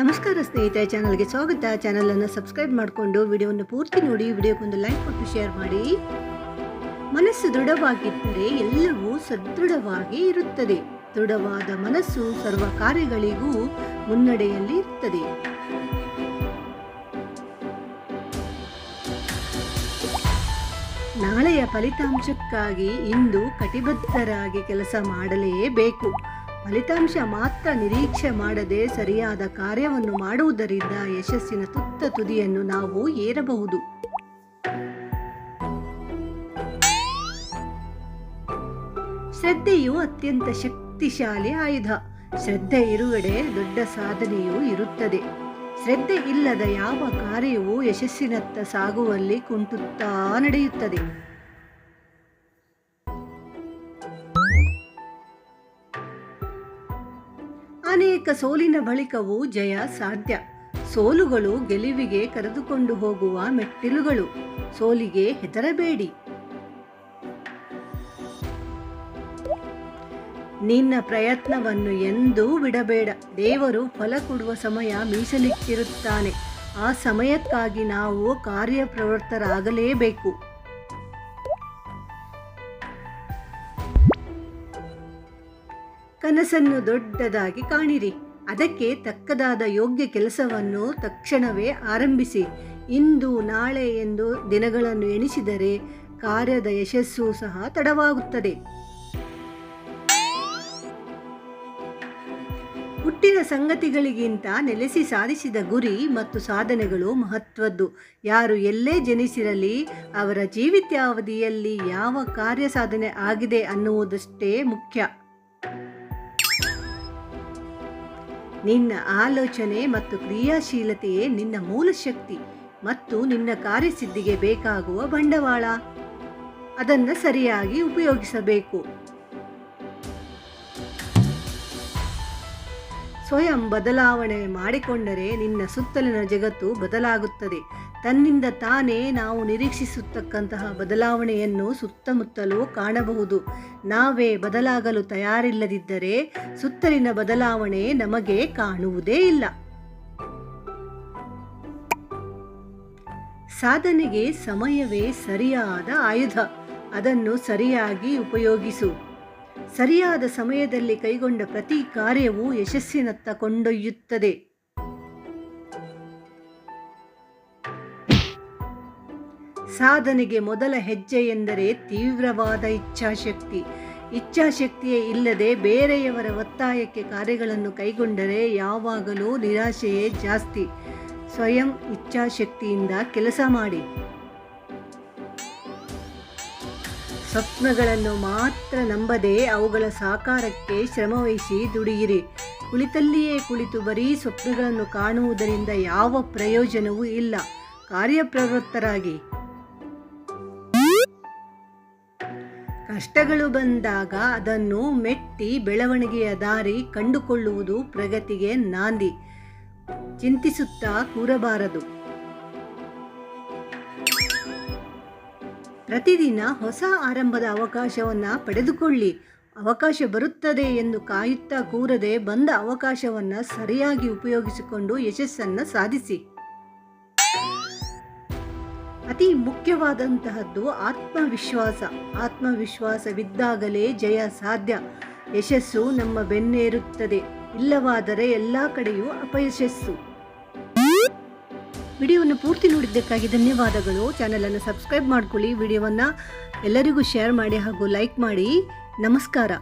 ನಮಸ್ಕಾರ ಸ್ನೇಹಿತರೆ, ಚಾನಲ್ಗೆ ಸ್ವಾಗತ. ಚಾನಲನ್ನು ಸಬ್ಸ್ಕ್ರೈಬ್ ಮಾಡಿಕೊಂಡು ವಿಡಿಯೋವನ್ನು ಪೂರ್ತಿ ನೋಡಿ ವಿಡಿಯೋಕ್ಕೊಂದು ಲೈಕ್ ಕೊಟ್ಟು ಶೇರ್ ಮಾಡಿ. ಮನಸ್ಸು ದೃಢವಾಗಿದ್ದರೆ ಎಲ್ಲವೂ ಸದೃಢವಾಗಿ ಇರುತ್ತದೆ. ದೃಢವಾದ ಮನಸ್ಸು ಸರ್ವ ಕಾರ್ಯಗಳಿಗೂ ಮುನ್ನಡೆಯಲ್ಲಿ ಇರುತ್ತದೆ. ನಾಳೆಯ ಫಲಿತಾಂಶಕ್ಕಾಗಿ ಇಂದು ಕಟಿಬದ್ಧರಾಗಿ ಕೆಲಸ ಮಾಡಲೇಬೇಕು. ಫಲಿತಾಂಶ ಮಾತ್ರ ನಿರೀಕ್ಷೆ ಮಾಡದೆ ಸರಿಯಾದ ಕಾರ್ಯವನ್ನು ಮಾಡುವುದರಿಂದ ಯಶಸ್ಸಿನ ತುತ್ತ ತುದಿಯನ್ನು ನಾವು ಏರಬಹುದು. ಶ್ರದ್ಧೆಯು ಅತ್ಯಂತ ಶಕ್ತಿಶಾಲಿ ಆಯುಧ. ಶ್ರದ್ಧೆ ಇರುವೆಡೆ ದೊಡ್ಡ ಸಾಧನೆಯೂ ಇರುತ್ತದೆ. ಶ್ರದ್ಧೆ ಇಲ್ಲದ ಯಾವ ಕಾರ್ಯವೂ ಯಶಸ್ಸಿನತ್ತ ಸಾಗುವಲ್ಲಿ ಕುಂಟುತ್ತಾ ನಡೆಯುತ್ತದೆ. ಅನೇಕ ಸೋಲಿನ ಬಳಿಕವೂ ಜಯ ಸಾಧ್ಯ. ಸೋಲುಗಳು ಗೆಲುವಿಗೆ ಕರೆದುಕೊಂಡು ಹೋಗುವ ಮೆಟ್ಟಿಲುಗಳು. ಸೋಲಿಗೆ ಹೆದರಬೇಡಿ. ನಿನ್ನ ಪ್ರಯತ್ನವನ್ನು ಎಂದೂ ಬಿಡಬೇಡ. ದೇವರು ಫಲ ಕೊಡುವ ಸಮಯ ಮೀಸಲಿಟ್ಟಿರುತ್ತಾನೆ. ಆ ಸಮಯಕ್ಕಾಗಿ ನಾವು ಕಾರ್ಯಪ್ರವೃತ್ತರಾಗಲೇಬೇಕು. ಕನಸನ್ನು ದೊಡ್ಡದಾಗಿ ಕಾಣಿರಿ. ಅದಕ್ಕೆ ತಕ್ಕದಾದ ಯೋಗ್ಯ ಕೆಲಸವನ್ನು ತಕ್ಷಣವೇ ಆರಂಭಿಸಿ. ಇಂದು, ನಾಳೆ ಎಂದು ದಿನಗಳನ್ನು ಎಣಿಸಿದರೆ ಕಾರ್ಯದ ಯಶಸ್ಸು ಸಹ ತಡವಾಗುತ್ತದೆ. ಹುಟ್ಟಿದ ಸಂಗತಿಗಳಿಗಿಂತ ನೆಲೆಸಿ ಸಾಧಿಸಿದ ಗುರಿ ಮತ್ತು ಸಾಧನೆಗಳು ಮಹತ್ವದ್ದು. ಯಾರು ಎಲ್ಲೇ ಜನಿಸಿರಲಿ, ಅವರ ಜೀವಿತಾವಧಿಯಲ್ಲಿ ಯಾವ ಕಾರ್ಯ ಸಾಧನೆ ಆಗಿದೆ ಅನ್ನುವುದಷ್ಟೇ ಮುಖ್ಯ. ನಿನ್ನ ಆಲೋಚನೆ ಮತ್ತು ಕ್ರಿಯಾಶೀಲತೆಯೇ ನಿನ್ನ ಮೂಲ ಶಕ್ತಿ ಮತ್ತು ನಿನ್ನ ಕಾರ್ಯಸಿದ್ಧಿಗೆ ಬೇಕಾಗುವ ಬಂಡವಾಳ. ಅದನ್ನು ಸರಿಯಾಗಿ ಉಪಯೋಗಿಸಬೇಕು. ಸ್ವಯಂ ಬದಲಾವಣೆ ಮಾಡಿಕೊಂಡರೆ ನಿನ್ನ ಸುತ್ತಲಿನ ಜಗತ್ತು ಬದಲಾಗುತ್ತದೆ. ತನ್ನಿಂದ ತಾನೇ ನಾವು ನಿರೀಕ್ಷಿಸುತ್ತಕ್ಕಂತಹ ಬದಲಾವಣೆಯನ್ನು ಸುತ್ತಮುತ್ತಲೂ ಕಾಣಬಹುದು. ನಾವೇ ಬದಲಾಗಲು ತಯಾರಿಲ್ಲದಿದ್ದರೆ ಸುತ್ತಲಿನ ಬದಲಾವಣೆ ನಮಗೆ ಕಾಣುವುದೇ ಇಲ್ಲ. ಸಾಧನೆಗೆ ಸಮಯವೇ ಸರಿಯಾದ ಆಯುಧ. ಅದನ್ನು ಸರಿಯಾಗಿ ಉಪಯೋಗಿಸು. ಸರಿಯಾದ ಸಮಯದಲ್ಲಿ ಕೈಗೊಂಡ ಪ್ರತಿ ಕಾರ್ಯವೂ ಯಶಸ್ಸಿನತ್ತ ಕೊಂಡೊಯ್ಯುತ್ತದೆ. ಸಾಧನೆಗೆ ಮೊದಲ ಹೆಜ್ಜೆ ಎಂದರೆ ತೀವ್ರವಾದ ಇಚ್ಛಾಶಕ್ತಿ. ಇಚ್ಛಾಶಕ್ತಿಯೇ ಇಲ್ಲದೆ ಬೇರೆಯವರ ಒತ್ತಾಯಕ್ಕೆ ಕಾರ್ಯಗಳನ್ನು ಕೈಗೊಂಡರೆ ಯಾವಾಗಲೂ ನಿರಾಶೆಯೇ ಜಾಸ್ತಿ. ಸ್ವಯಂ ಇಚ್ಛಾಶಕ್ತಿಯಿಂದ ಕೆಲಸ ಮಾಡಿ. ಸ್ವಪ್ನಗಳನ್ನು ಮಾತ್ರ ನಂಬದೆ ಅವುಗಳ ಸಾಕಾರಕ್ಕೆ ಶ್ರಮವಹಿಸಿ ದುಡಿಯಿರಿ. ಕುಳಿತಲ್ಲಿಯೇ ಕುಳಿತು ಬರೀ ಸ್ವಪ್ನಗಳನ್ನು ಕಾಣುವುದರಿಂದ ಯಾವ ಪ್ರಯೋಜನವೂ ಇಲ್ಲ. ಕಾರ್ಯಪ್ರವೃತ್ತರಾಗಿ. ಕಷ್ಟಗಳು ಬಂದಾಗ ಅದನ್ನು ಮೆಟ್ಟಿ ಬೆಳವಣಿಗೆಯ ದಾರಿ ಕಂಡುಕೊಳ್ಳುವುದು ಪ್ರಗತಿಗೆ ನಾಂದಿ. ಚಿಂತಿಸುತ್ತಾ ಕೂರಬಾರದು. ಪ್ರತಿದಿನ ಹೊಸ ಆರಂಭದ ಅವಕಾಶವನ್ನು ಪಡೆದುಕೊಳ್ಳಿ. ಅವಕಾಶ ಬರುತ್ತದೆ ಎಂದು ಕಾಯುತ್ತಾ ಕೂರದೆ ಬಂದ ಅವಕಾಶವನ್ನು ಸರಿಯಾಗಿ ಉಪಯೋಗಿಸಿಕೊಂಡು ಯಶಸ್ಸನ್ನು ಸಾಧಿಸಿ. ಅತಿ ಮುಖ್ಯವಾದಂತಹದ್ದು ಆತ್ಮವಿಶ್ವಾಸ. ಆತ್ಮವಿಶ್ವಾಸವಿದ್ದಾಗಲೇ ಜಯ ಸಾಧ್ಯ. ಯಶಸ್ಸು ನಮ್ಮ ಬೆನ್ನೇರುತ್ತದೆ. ಇಲ್ಲವಾದರೆ ಎಲ್ಲ ಕಡೆಯೂ ಅಪಯಶಸ್ಸು ವಿಡಿಯೋವನ್ನು ಪೂರ್ತಿ ನೋಡಿದ್ದಕ್ಕಾಗಿ ಧನ್ಯವಾದಗಳು. ಚಾನಲನ್ನು ಸಬ್ಸ್ಕ್ರೈಬ್ ಮಾಡ್ಕೊಳ್ಳಿ. ವಿಡಿಯೋವನ್ನು ಎಲ್ಲರಿಗೂ ಶೇರ್ ಮಾಡಿ ಹಾಗೂ ಲೈಕ್ ಮಾಡಿ. ನಮಸ್ಕಾರ.